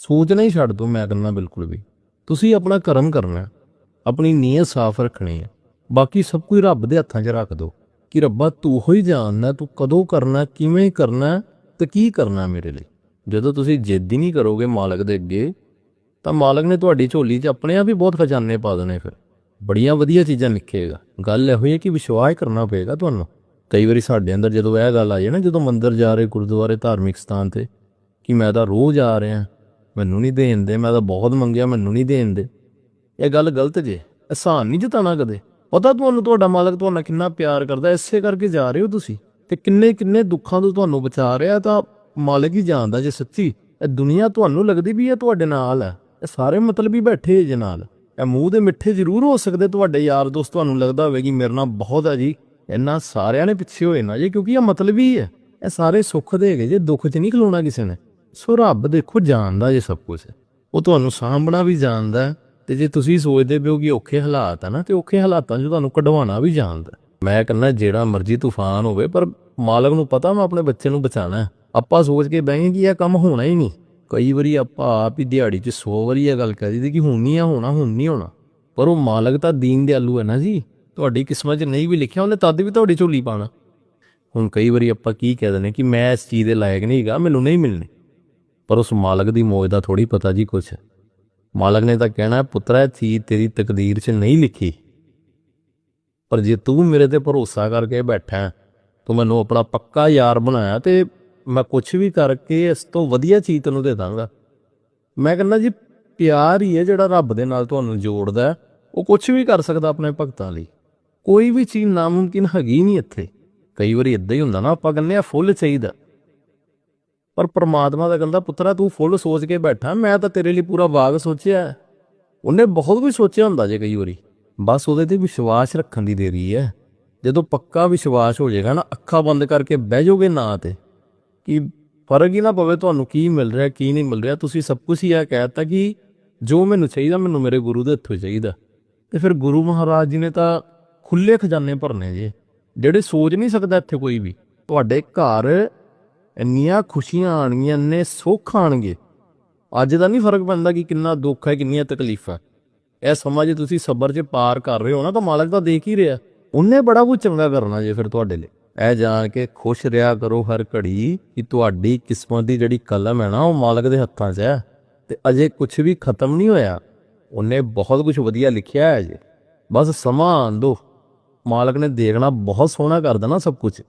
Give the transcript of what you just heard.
ਸੋਚਣਾ ਹੀ ਛੱਡ ਦੋ ਮੈਂ ਕਹਿੰਦਾ ਬਿਲਕੁਲ ਵੀ। ਤੁਸੀਂ ਆਪਣਾ ਕਰਮ ਕਰਨਾ, ਆਪਣੀ ਨੀਅਤ ਸਾਫ਼ ਰੱਖਣੀ ਹੈ। ਬਾਕੀ ਸਭ ਕੁਝ ਰੱਬ ਦੇ ਹੱਥਾਂ 'ਚ ਰੱਖ ਦੋ ਕਿ ਰੱਬਾ ਤੂੰ ਹੀ ਜਾਣਦਾ, ਤੂੰ ਕਦੋਂ ਕਰਨਾ, ਕਿਵੇਂ ਕਰਨਾ ਤੇ ਕੀ ਕਰਨਾ ਮੇਰੇ ਲਈ। ਜਦੋਂ ਤੁਸੀਂ ਜਿੱਦ ਹੀ ਨਹੀਂ ਕਰੋਗੇ ਮਾਲਕ ਦੇ ਅੱਗੇ, ਤਾਂ ਮਾਲਕ ਨੇ ਤੁਹਾਡੀ ਝੋਲੀ 'ਚ ਆਪਣੇ ਆਪ ਹੀ ਬਹੁਤ ਖਜ਼ਾਨੇ ਪਾ ਦੇਣੇ ਫਿਰ। ਬੜੀਆਂ ਵਧੀਆ ਚੀਜ਼ਾਂ ਲਿਖੇਗਾ ਗੱਲ ਇਹੋ ਹੀ ਹੈ ਕਿ ਵਿਸ਼ਵਾਸ ਕਰਨਾ ਪਏਗਾ ਤੁਹਾਨੂੰ। ਕਈ ਵਾਰੀ ਸਾਡੇ ਅੰਦਰ ਜਦੋਂ ਇਹ ਗੱਲ ਆ ਜਾਏ ਨਾ, ਜਦੋਂ ਮੰਦਰ ਜਾ ਰਹੇ ਗੁਰਦੁਆਰੇ ਧਾਰਮਿਕ ਸਥਾਨ ਤੇ, ਕਿ ਮੈਂ ਤਾਂ ਰੋਜ਼ ਆ ਰਿਹਾ ਮੈਨੂੰ ਨਹੀਂ ਦੇਣ ਦੇ, ਮੈਂ ਤਾਂ ਬਹੁਤ ਮੰਗਿਆ, ਮੈਨੂੰ ਨਹੀਂ ਦੇਣ ਦੇ। ਇਹ ਗੱਲ ਗਲਤ ਜੇ, ਅਹਿਸਾਨ ਨਹੀਂ ਜਤਾਣਾ ਕਦੇ। ਪਤਾ ਤੁਹਾਨੂੰ ਤੁਹਾਡਾ ਮਾਲਕ ਤੁਹਾਨੂੰ ਕਿੰਨਾ ਪਿਆਰ ਕਰਦਾ, ਇਸੇ ਕਰਕੇ ਜਾ ਰਹੇ ਹੋ ਤੁਸੀਂ। ਤੇ ਕਿੰਨੇ ਕਿੰਨੇ ਦੁੱਖਾਂ ਤੋਂ ਤੁਹਾਨੂੰ ਬਚਾ ਰਿਹਾ, ਤਾਂ ਮਾਲਕ ਹੀ ਜਾਣਦਾ ਜੇ ਸੱਚੀ। ਇਹ ਦੁਨੀਆ ਤੁਹਾਨੂੰ ਲੱਗਦੀ ਵੀ ਇਹ ਤੁਹਾਡੇ ਨਾਲ ਹੈ। ਇਹ ਸਾਰੇ ਮਤਲਬ ਹੀ ਬੈਠੇ ਜੇ ਨਾਲ। ਇਹ ਮੂੰਹ ਦੇ ਮਿੱਠੇ ਜ਼ਰੂਰ ਹੋ ਸਕਦੇ, ਤੁਹਾਡੇ ਯਾਰ ਦੋਸਤ ਤੁਹਾਨੂੰ ਲੱਗਦਾ ਹੋਵੇ ਕਿ ਮੇਰੇ ਨਾਲ ਬਹੁਤ ਹੈ ਜੀ। ਇਹਨਾਂ ਸਾਰਿਆਂ ਨੇ ਪਿੱਛੇ ਹੋਏ ਨਾ ਜੇ, ਕਿਉਂਕਿ ਇਹ ਮਤਲਬ ਹੀ ਹੈ। ਇਹ ਸਾਰੇ ਸੁੱਖ ਦੇ ਹੈਗੇ ਜੇ, ਦੁੱਖ 'ਚ ਨਹੀਂ ਖਲੋਣਾ ਕਿਸੇ ਨੇ। ਸੋ ਰੱਬ ਦੇਖੋ ਜਾਣਦਾ ਜੇ ਸਭ ਕੁਝ ਉਹ ਤੁਹਾਨੂੰ ਸਾਂਭਣਾ ਵੀ ਜਾਣਦਾ ਤੇ ਜੇ ਤੁਸੀਂ ਸੋਚਦੇ ਪਿਓ ਕਿ ਔਖੇ ਹਾਲਾਤ ਆ ਨਾ, ਤੇ ਔਖੇ ਹਾਲਾਤਾਂ 'ਚ ਤੁਹਾਨੂੰ ਕਢਵਾਉਣਾ ਵੀ ਜਾਣਦਾ ਮੈਂ ਕਹਿੰਦਾ ਜਿਹੜਾ ਮਰਜ਼ੀ ਤੂਫਾਨ ਹੋਵੇ, ਪਰ ਮਾਲਕ ਨੂੰ ਪਤਾ ਮੈਂ ਆਪਣੇ ਬੱਚੇ ਨੂੰ ਬਚਾਣਾ ਆਪਾਂ ਸੋਚ ਕੇ ਬਹਿਗੇ ਕਿ ਇਹ ਕੰਮ ਹੋਣਾ ਹੀ ਨਹੀਂ। ਕਈ ਵਾਰੀ ਆਪਾਂ ਆਪ ਹੀ ਦਿਹਾੜੀ 'ਚ 100 ਵਾਰੀ ਇਹ ਗੱਲ ਕਹਿ ਦਿੱਤੀ ਕਿ ਹੁਣ ਨਹੀਂ ਆ ਹੋਣਾ, ਹੁਣ ਨਹੀਂ ਹੋਣਾ। ਪਰ ਉਹ ਮਾਲਕ ਤਾਂ ਦੀਨ ਦਿਆਲੂ ਹੈ ਨਾ ਜੀ। ਤੁਹਾਡੀ ਕਿਸਮਤ 'ਚ ਨਹੀਂ ਵੀ ਲਿਖਿਆ, ਉਹਨੇ ਤਦ ਵੀ ਤੁਹਾਡੀ ਝੋਲੀ ਪਾਣਾ ਹੁਣ ਕਈ ਵਾਰੀ ਆਪਾਂ ਕੀ ਕਹਿ ਦਿੰਦੇ ਕਿ ਮੈਂ ਇਸ ਚੀਜ਼ ਦੇ ਲਾਇਕ ਨਹੀਂ ਹੈਗਾ, ਮੈਨੂੰ ਨਹੀਂ ਮਿਲਣੀ। ਪਰ ਉਸ ਮਾਲਕ ਦੀ ਮੌਜ ਦਾ ਥੋੜੀ ਪਤਾ ਜੀ ਕੁਛ। ਮਾਲਕ ਨੇ ਤਾਂ ਕਹਿਣਾ, ਪੁੱਤਰਾ, ਇਹ ਚੀਜ਼ ਤੇਰੀ ਤਕਦੀਰ 'ਚ ਨਹੀਂ ਲਿਖੀ। ਪਰ ਜੇ ਤੂੰ ਮੇਰੇ ਤੇ ਭਰੋਸਾ ਕਰਕੇ ਬੈਠਾ ਤੂੰ ਮੈਨੂੰ ਆਪਣਾ ਪੱਕਾ ਯਾਰ ਬਣਾਇਆ ਤੇ ਮੈਂ ਕੁਝ ਵੀ ਕਰਕੇ ਇਸ ਤੋਂ ਵਧੀਆ ਚੀਜ਼ ਤੈਨੂੰ ਦੇ ਦਾਂਗਾ। ਮੈਂ ਕਹਿੰਦਾ ਜੀ, ਪਿਆਰ ਹੀ ਹੈ ਜਿਹੜਾ ਰੱਬ ਦੇ ਨਾਲ ਤੁਹਾਨੂੰ ਜੋੜਦਾ ਉਹ ਕੁਝ ਵੀ ਕਰ ਸਕਦਾ ਆਪਣੇ ਭਗਤਾਂ ਲਈ। ਕੋਈ ਵੀ ਚੀਜ਼ ਨਾਮੁਮਕਿਨ ਹੈਗੀ ਨਹੀਂ ਇੱਥੇ। ਕਈ ਵਾਰੀ ਇਦਾਂ ਹੀ ਹੁੰਦਾ ਨਾ, ਆਪਾਂ ਕਹਿੰਦੇ ਆ ਫੁੱਲ ਚਾਹੀਦਾ। ਪਰ ਪ੍ਰਮਾਤਮਾ ਦਾ ਕਹਿੰਦਾ, ਪੁੱਤਰਾ, ਤੂੰ ਫੁੱਲ ਸੋਚ ਕੇ ਬੈਠਾ। ਮੈਂ ਤਾਂ ਤੇਰੇ ਲਈ ਪੂਰਾ ਬਾਗ ਸੋਚਿਆ ਉਹਨੇ ਬਹੁਤ ਕੁਝ ਸੋਚਿਆ ਹੁੰਦਾ ਜੇ ਕਈ ਵਾਰੀ। ਬਸ ਉਹਦੇ ਤੇ ਵਿਸ਼ਵਾਸ ਰੱਖਣ ਦੀ ਦੇਰੀ ਹੈ। ਜਦੋਂ ਪੱਕਾ ਵਿਸ਼ਵਾਸ ਹੋ ਜਾਏਗਾ ਨਾ, ਅੱਖਾਂ ਬੰਦ ਕਰਕੇ ਬਹਿ ਜਾਓਗੇ ਨਾ ਤੇ। ਕਿ ਫ਼ਰਕ ਹੀ ਨਾ ਪਵੇ ਤੁਹਾਨੂੰ ਕੀ ਮਿਲ ਰਿਹਾ, ਕੀ ਨਹੀਂ ਮਿਲ ਰਿਹਾ। ਤੁਸੀਂ ਸਭ ਕੁਝ ਹੀ ਇਹ ਕਹਿਤਾ ਕਿ ਜੋ ਮੈਨੂੰ ਚਾਹੀਦਾ, ਮੈਨੂੰ ਮੇਰੇ ਗੁਰੂ ਦੇ ਹੱਥੋਂ ਚਾਹੀਦਾ। ਤੇ ਫਿਰ ਗੁਰੂ ਮਹਾਰਾਜ ਜੀ ਨੇ ਤਾਂ ਖੁੱਲੇ ਖਜ਼ਾਨੇ ਭਰਨੇ ਜੇ। ਜਿਹੜੇ ਸੋਚ ਨਹੀਂ ਸਕਦਾ ਇੱਥੇ ਕੋਈ ਵੀ। ਤੁਹਾਡੇ ਘਰ ਇੰਨੀਆਂ ਖੁਸ਼ੀਆਂ ਆਣਗੀਆਂ ਨੇ ਸੁੱਖ ਆਣਗੇ ਅੱਜ ਦਾ ਨਹੀਂ ਫ਼ਰਕ ਪੈਂਦਾ ਕਿ ਕਿੰਨਾ ਦੁੱਖ ਹੈ, ਕਿੰਨੀਆਂ ਤਕਲੀਫਾਂ ਇਹ ਸਮਾਂ ਜੇ ਤੁਸੀਂ ਸਬਰ 'ਚ ਪਾਰ ਕਰ ਰਹੇ ਹੋ ਨਾ, ਤਾਂ ਮਾਲਕ ਤਾਂ ਦੇਖ ਹੀ ਰਿਹਾ। ਉਹਨੇ ਬੜਾ ਕੁਝ ਚੰਗਾ ਕਰਨਾ ਜੇ ਫਿਰ ਤੁਹਾਡੇ ਲਈ। ਇਹ ਜਾਣ ਕੇ ਖੁਸ਼ ਰਿਹਾ ਕਰੋ ਹਰ ਘੜੀ ਕਿ ਤੁਹਾਡੀ ਕਿਸਮਤ ਦੀ ਜਿਹੜੀ ਕਲਮ ਹੈ ਨਾ, ਉਹ ਮਾਲਕ ਦੇ ਹੱਥਾਂ 'ਚ ਹੈ। ਤੇ ਅਜੇ ਕੁਝ ਵੀ ਖਤਮ ਨਹੀਂ ਹੋਇਆ। ਉਹਨੇ ਬਹੁਤ ਕੁਝ ਵਧੀਆ ਲਿਖਿਆ ਹੈ ਜੀ। ਬਸ ਸਮਾਂ ਆਉਣ ਦਿਓ ਮਾਲਕ ਨੇ ਦੇਖਣਾ ਬਹੁਤ ਸੋਹਣਾ ਕਰ ਦੇਣਾ ਸਭ ਕੁਝ